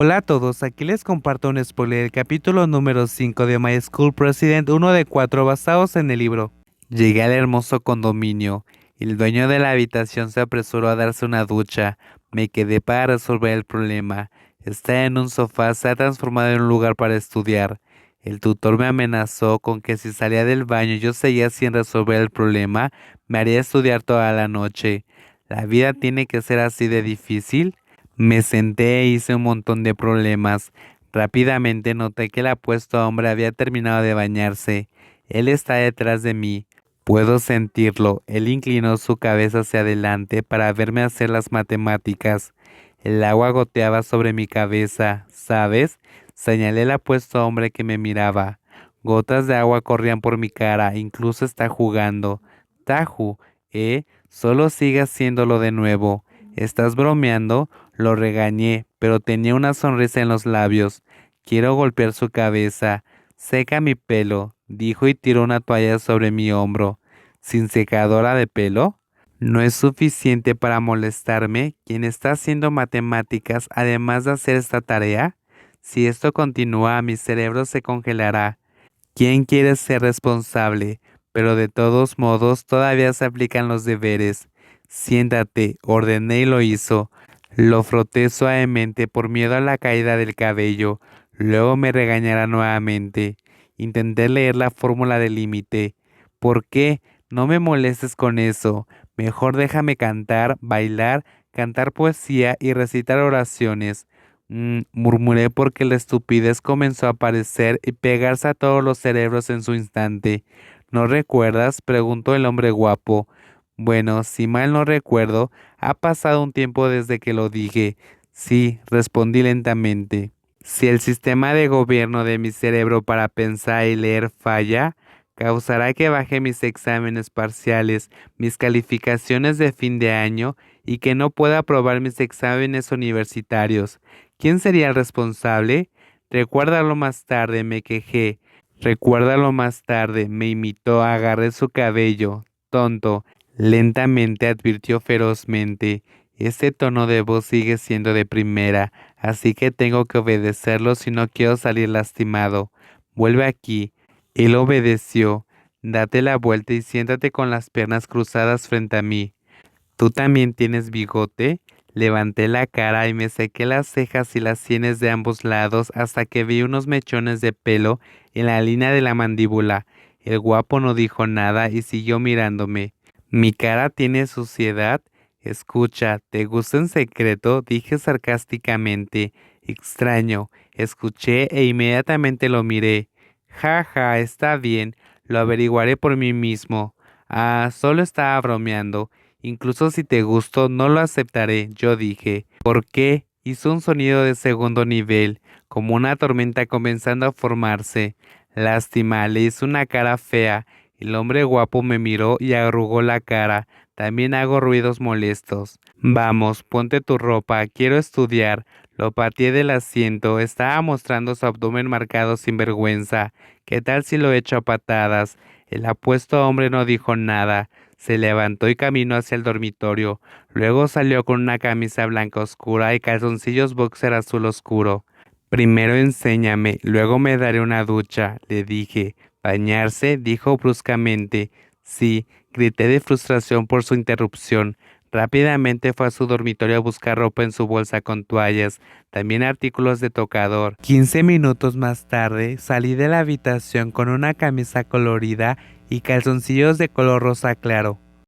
Hola a todos, aquí les comparto un spoiler del capítulo número 5 de My School President, uno de cuatro basados en el libro. Llegué al hermoso condominio. El dueño de la habitación se apresuró a darse una ducha. Me quedé para resolver el problema. Está en un sofá, se ha transformado en un lugar para estudiar. El tutor me amenazó con que si salía del baño yo seguía sin resolver el problema, me haría estudiar toda la noche. ¿La vida tiene que ser así de difícil? Me senté e hice un montón de problemas. Rápidamente noté que el apuesto hombre había terminado de bañarse. Él está detrás de mí. Puedo sentirlo. Él inclinó su cabeza hacia adelante para verme hacer las matemáticas. El agua goteaba sobre mi cabeza, ¿sabes? Señalé al apuesto hombre que me miraba. Gotas de agua corrían por mi cara, incluso está jugando. Taju, ¿eh? Solo sigue haciéndolo de nuevo. ¿Estás bromeando? Lo regañé, pero tenía una sonrisa en los labios. Quiero golpear su cabeza. Seca mi pelo, dijo y tiró una toalla sobre mi hombro. ¿Sin secadora de pelo? No es suficiente para molestarme quien está haciendo matemáticas además de hacer esta tarea. Si esto continúa, mi cerebro se congelará. ¿Quién quiere ser responsable? Pero de todos modos todavía se aplican los deberes. Siéntate, ordené y lo hizo. Lo froté suavemente por miedo a la caída del cabello. Luego me regañará nuevamente. Intenté leer la fórmula del límite. ¿Por qué? No me molestes con eso. Mejor déjame cantar, bailar, cantar poesía y recitar oraciones. Mm, murmuré porque la estupidez comenzó a aparecer y pegarse a todos los cerebros en su instante. ¿No recuerdas? preguntó el hombre guapo. Bueno, si mal no recuerdo, ha pasado un tiempo desde que lo dije. Sí, respondí lentamente. Si el sistema de gobierno de mi cerebro para pensar y leer falla, causará que baje mis exámenes parciales, mis calificaciones de fin de año y que no pueda aprobar mis exámenes universitarios. ¿Quién sería el responsable? Recuérdalo más tarde, me quejé. Recuérdalo más tarde, me imitó, agarré su cabello. Tonto, Lentamente advirtió ferozmente, ese tono de voz sigue siendo de primera, así que tengo que obedecerlo si no quiero salir lastimado. Vuelve aquí. Él obedeció. Date la vuelta y siéntate con las piernas cruzadas frente a mí. ¿Tú también tienes bigote? Levanté la cara y me sequé las cejas y las sienes de ambos lados hasta que vi unos mechones de pelo en la línea de la mandíbula. El guapo no dijo nada y siguió mirándome. Mi cara tiene suciedad. Escucha, ¿te gusta en secreto? dije sarcásticamente. Extraño. Escuché e inmediatamente lo miré. Ja, ja, está bien. Lo averiguaré por mí mismo. Ah, solo estaba bromeando. Incluso si te gustó, no lo aceptaré, yo dije. ¿Por qué? Hizo un sonido de segundo nivel, como una tormenta comenzando a formarse. Lástima, le hizo una cara fea el hombre guapo me miró y arrugó la cara. También hago ruidos molestos. Vamos, ponte tu ropa, quiero estudiar. Lo pateé del asiento, estaba mostrando su abdomen marcado sin vergüenza. ¿Qué tal si lo echo a patadas? El apuesto hombre no dijo nada. Se levantó y caminó hacia el dormitorio. Luego salió con una camisa blanca oscura y calzoncillos boxer azul oscuro. Primero enséñame, luego me daré una ducha, le dije. Bañarse, dijo bruscamente. Sí, grité de frustración por su interrupción. Rápidamente fue a su dormitorio a buscar ropa en su bolsa con toallas, también artículos de tocador. Quince minutos más tarde salí de la habitación con una camisa colorida y calzoncillos de color rosa claro.